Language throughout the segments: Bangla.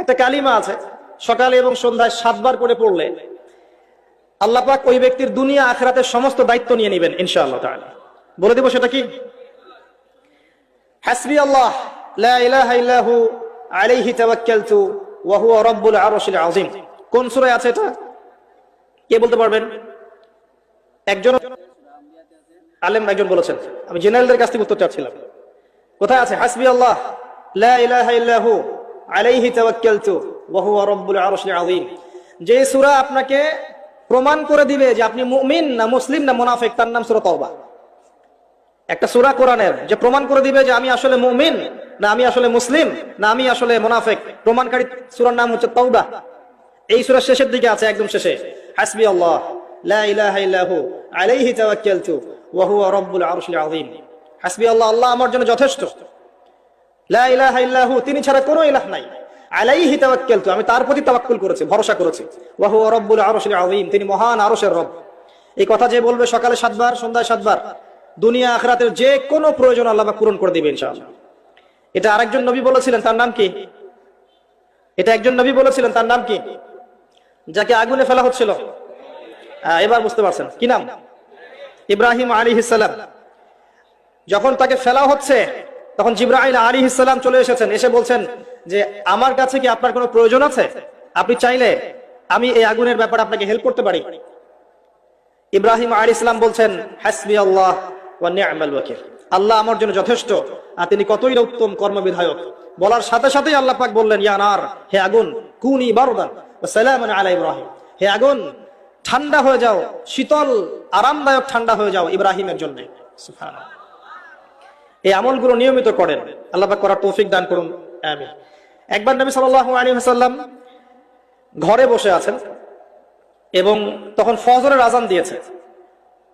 একটা কালিমা আছে, সকালে এবং সন্ধ্যায় সাতবার করে পড়লে আল্লাহ পাক ওই ব্যক্তির দুনিয়া, আখরাতের সমস্ত দায়িত্ব নিয়ে নেবেন, ইনশাআল্লাহ তাআলা। বলে দেব সেটা কি? হাসবি আল্লাহ ইল্লাহু আলাইহি তাওয়াক্কালতু ওয়া হুয়া রাব্বুল আরশিল আযীম। কোন সূরায় আছে এটা? কে বলতে পারবেন? একজন আলেম একজন বলেছেন। আমি জেনারেলদের কাছ থেকে উত্তর চাচ্ছিলাম। কোথায় আছে? হাসবি আল্লাহ, লা ইলাহা ইল্লাহু আলাইহি তাওয়াক্কালতু, ওয়া হুয়া রাব্বুল আরশিল আযীম। যে সূরা আপনাকে প্রমাণ করে দিবে যে আপনি মুমিন না মুসলিম না মুনাফিক, তার নাম সূরা তওবা। একটা সূরা কোরআনের যে প্রমাণ করে দিবে যে আমি আসলে মুমিন না আমি আসলে মুসলিম না আমি আসলে মুনাফিক। প্রমাণকারী সূরার নাম হচ্ছে তওবা। এই সূরার শেষের দিকে আছে একদম শেষে। হাসবি আল্লাহ, লা ইলাহা ইল্লাহু আলাইহি তাওয়াক্কালতু, ওয়া হুয়া রাব্বুল আরশিল আযীম। হাসবি আল্লাহ আল্লাহ আমার জন্য যথেষ্ট। তিনি ছাড়া কোনো ইলাহ নাই। আলাইহি তাওয়াক্কালতু, আমি তার প্রতি তাওয়াক্কুল করেছি, ভরসা করেছি। ওয়া হুয়া রাব্বুল আরশিল আযীম, তিনি মহান আরশের রব। এই কথা যে বলবে সকালে সাতবার, সন্ধ্যায় সাতবার, দুনিয়া আখরাতের যে কোনো প্রয়োজন আল্লাহ পূরণ করে দিবে ইনশাআল্লাহ। এটা আরেকজন নবী বলেছিলেন, তার নাম কি? এটা একজন নবী বলেছিলেন, তার নাম কি? যাকে আগুনে ফেলা হচ্ছিল। এবার বুঝতে পারছেন, কি নাম? ইব্রাহিম আলী সালাম। যখন তাকে ফেলা হচ্ছে তখন জিব্রাহিল আলী ইসালাম চলে এসেছেন, এসে বলছেন যে, আমার কাছে কি আপনার কোনো প্রয়োজন আছে? আপনি চাইলে আমি এই আগুনের ব্যাপারে আপনাকে হেল্প করতে পারি। ইব্রাহিম আলী ইসলাম বলছেন, হাসবি আল্লাহ আল্লাহ আমার জন্য যথেষ্ট, আর তিনি কতই উত্তম কর্মবিধায়ক। বলার সাথে সাথেই আল্লাহ পাক বললেন, ইয়া নার, হে আগুন, কুনি বারদান ওয়া সালামান আলা ইব্রাহিম। হে আগুন, ঠান্ডা হয়ে যাও, শীতল, আরামদায়ক ঠান্ডা হয়ে যাও ইব্রাহিমের জন্য। সুবহানাল্লাহ। এই আমলগুলো নিয়মিত করেন। আল্লাহ করার তৌফিক দান করুন। আমিন। একবার নবী সাল্লাল্লাহু আলাইহি ওয়াসাল্লাম ঘরে বসে আছেন এবং তখন ফজরের আজান দিয়েছে।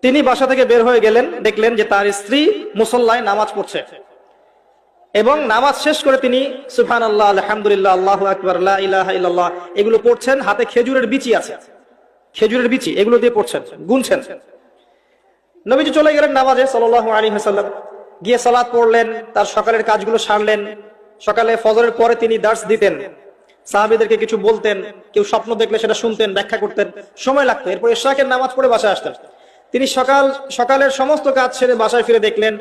তিনি বাসা থেকে বের হয়ে গেলেন, দেখলেন যে তার স্ত্রী মুসল্লায় নামাজ পড়ছে এবং নামাজ শেষ করে তিনি সুফান আল্লাহ আলহামদুলিল্লাহ, আল্লাহ আকবর ইল্লাল্লাহ, এগুলো পড়ছেন, হাতে খেজুরের বিচি আছে। খেজুরের বিচি, এগুলো দিয়ে পড়ছেন, গুনছেন। নবীজি চলে গেলেন নামাজে সাল্লাহ আলী হাসাল্লাম গিয়ে সালাদ পড়লেন, তার সকালের কাজগুলো সারলেন। সকালে ফজরের পরে তিনি দার্স দিতেন। সাহাবিদেরকে কিছু বলতেন, কেউ স্বপ্ন দেখলে সেটা শুনতেন, ব্যাখ্যা করতেন, সময় লাগতো। এরপর ইশরাকের নামাজ পড়ে বাসায় আসতেন। তিনি সকাল, সকালের সমস্ত কাজ সেরে বাসায় ফিরে দেখলেন,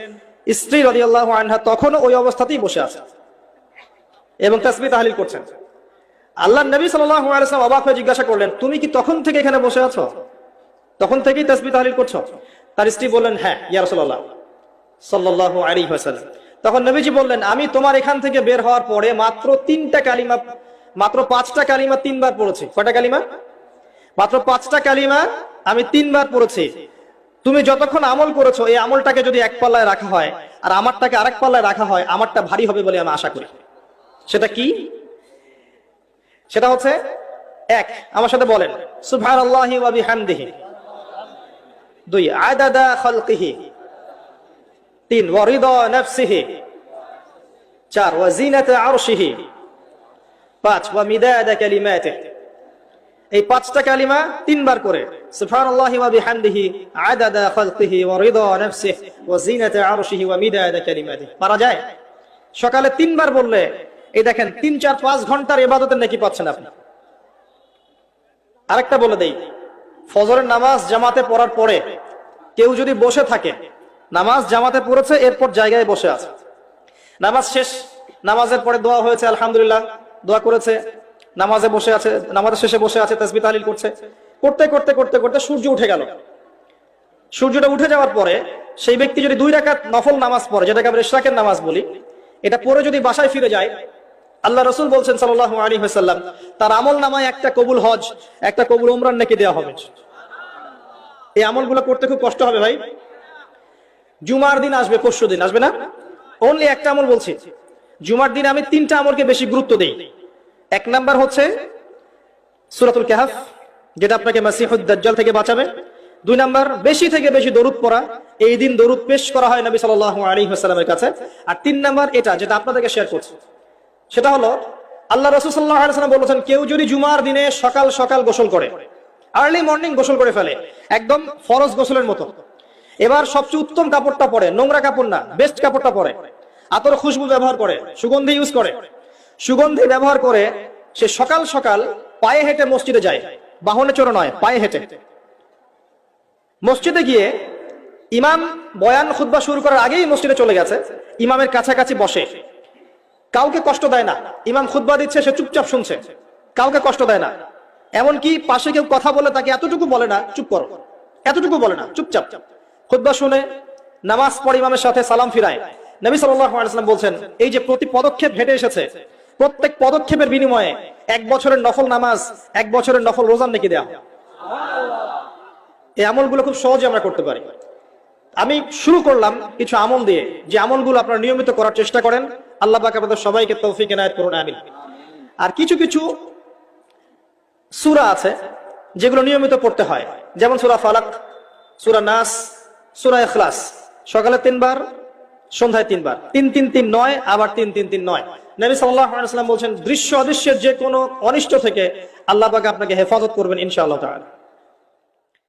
স্ত্রী রাদিয়াল্লাহু আনহা তখনও ওই অবস্থাতেই বসে আছে এবং তাসবিহ তাহলিল করছেন। আল্লাহ নবী ওয়াসাল্লাম অবাক হয়ে জিজ্ঞাসা করলেন, তুমি কি তখন থেকে এখানে বসে আছো? তখন থেকেই তাসবিহ তাহলিল করছ? তার স্ত্রী বললেন হ্যাঁ ইয়া সাল্লাল্লাহু আলাইহি ওয়াসাল্লাম। তখন নবীজি বললেন, আমি তোমার এখান থেকে বের হওয়ার পরে মাত্র তিনটা কালিমা, মাত্র পাঁচটা কালিমা তিনবার পড়েছি। কটা কালিমা? মাত্র পাঁচটা কালিমা আমি তিনবার পড়েছি। তুমি যতক্ষণ আমল করেছ, এই আমলটাকে যদি এক পাল্লায় রাখা হয়, আর আমারটাকে আরেক পাল্লায় রাখা হয়, আমারটা ভারী হবে বলে আমি আশা করি। সেটা কি? সেটা হচ্ছে, এক, আমার সাথে বলেন ওয়া বিহামদিহি। দুই, আদাদা খালকিহি। তিন, ওয়ারিদা চার, ওয়া জিনাতা আরশিহি। পাঁচ, ওয়া এই পাঁচটা কালিমা তিনবার করে পারা যায়? সকালে তিনবার বললে, এই দেখেন, তিন, চার, পাঁচ ঘণ্টার ইবাদতের নাকি পাচ্ছেন আপনি। আরেকটা বলে দেই, ফজরের নামাজ জামাতে পড়ার পরে কেউ যদি বসে থাকে নামাজ জামাতে পড়েছে, এরপর জায়গায় বসে আছে। নামাজ শেষ, নামাজের পরে দোয়া হয়েছে, আলহামদুলিল্লাহ, দোয়া করেছে। নামাজে বসে আছে, নামাজের শেষে বসে আছে তসবি তাহলিল করছে। করতে করতে করতে করতে সূর্য উঠে গেল। সূর্যটা উঠে যাওয়ার পরে সেই ব্যক্তি যদি দুই রাকাত নফল নামাজ পড়ে, যেটাকে আমরা ইশরাকের নামাজ বলি, এটা পরে যদি বাসায় ফিরে যায়, আল্লাহ রসুল বলছেন সাল্লাল্লাহু আলাইহি ওয়াসাল্লাম, তার আমল নামায় একটা কবুল হজ, একটা কবুল উমরান নাকি দেওয়া হবে। এই আমলগুলো করতে খুব কষ্ট হবে ভাই। জুমার দিন আসবে, পরশু দিন, আসবে না? অনলি একটা আমল বলছি। জুমার দিন আমি তিনটা আমলকে বেশি গুরুত্ব দেই। এক নাম্বার হচ্ছে সুরাতুল কাহাফ, যেটা আপনাকে মাসিহুদ দাজ্জাল থেকে বাঁচাবে। দুই নাম্বার, বেশি থেকে বেশি দরুদ পড়া। এই দিন দরুদ পেশ করা হয় নবী সাল্লাল্লাহু আলাইহি ওয়াসাল্লামের কাছে। আর তিন নাম্বার, এটা যেটা আপনাদেরকে শেয়ার করছি। সেটা হলো, আল্লাহ রসুল সাল্লাহ আলাইহি বলেছেন, কেউ যদি জুমার দিনে সকাল সকাল গোসল করে আর্লি মর্নিং গোসল করে ফেলে, একদম ফরজ গোসলের মতো এবার সবচেয়ে উত্তম কাপড়টা পরে, নোংরা কাপড় না বেস্ট কাপড়টা পরে। আতর খুশবু ব্যবহার করে, সুগন্ধি ইউজ করে। সুগন্ধি ব্যবহার করে সে সকাল সকাল পায়ে হেঁটে মসজিদে যায়। বাহনে চড়ে নয়, পায়ে হেঁটে। মসজিদে গিয়ে ইমাম বয়ান খুতবা শুরু করার আগেই মসজিদে চলে গেছে। ইমামের কাছাকাছি বসে। কাউকে কষ্ট দেয় না। ইমাম খুতবা দিচ্ছে, সে চুপচাপ শুনছে। কাউকে কষ্ট দেয় না। এমনকি পাশে কেউ কথা বলে তাকে এতটুকু বলে না, চুপ করো। এতটুকু বলে না, চুপচাপ। খুতবা শুনে নামাজ পড়ে ইমামের সাথে সালাম ফিরায়। নবী সাল্লাম বলছেন, এই যে প্রতি পদক্ষেপ হেঁটে এসেছে, প্রত্যেক পদক্ষেপের বিনিময়ে এক বছরের নফল নামাজ, এক বছরের নফল রোজান নাকি দেয়া? এই আমলগুলো খুব সহজে আমরা করতে পারি। আমি শুরু করলাম কিছু আমল দিয়ে, যে আমলগুলো আপনারা নিয়মিত করার চেষ্টা করেন। আল্লাহ পাক আমাদের সবাইকে তৌফিক এনায়ত করুন, আমিন। আর কিছু কিছু সূরা আছে, যেগুলো নিয়মিত পড়তে হয়। যেমন সূরা ফালাক, সূরা নাস সূরা এখলাস সকালে তিনবার, সন্ধ্যায় তিনবার। তিন তিন তিন নয়, আবার তিন তিন তিন নয়। নবী সাল্লাম বলছেন, দৃশ্য অদৃশ্যের যে কোনো অনিষ্ট থেকে আল্লাহ আপনাকে হেফাজত করবেন ইনশাআল্লাহ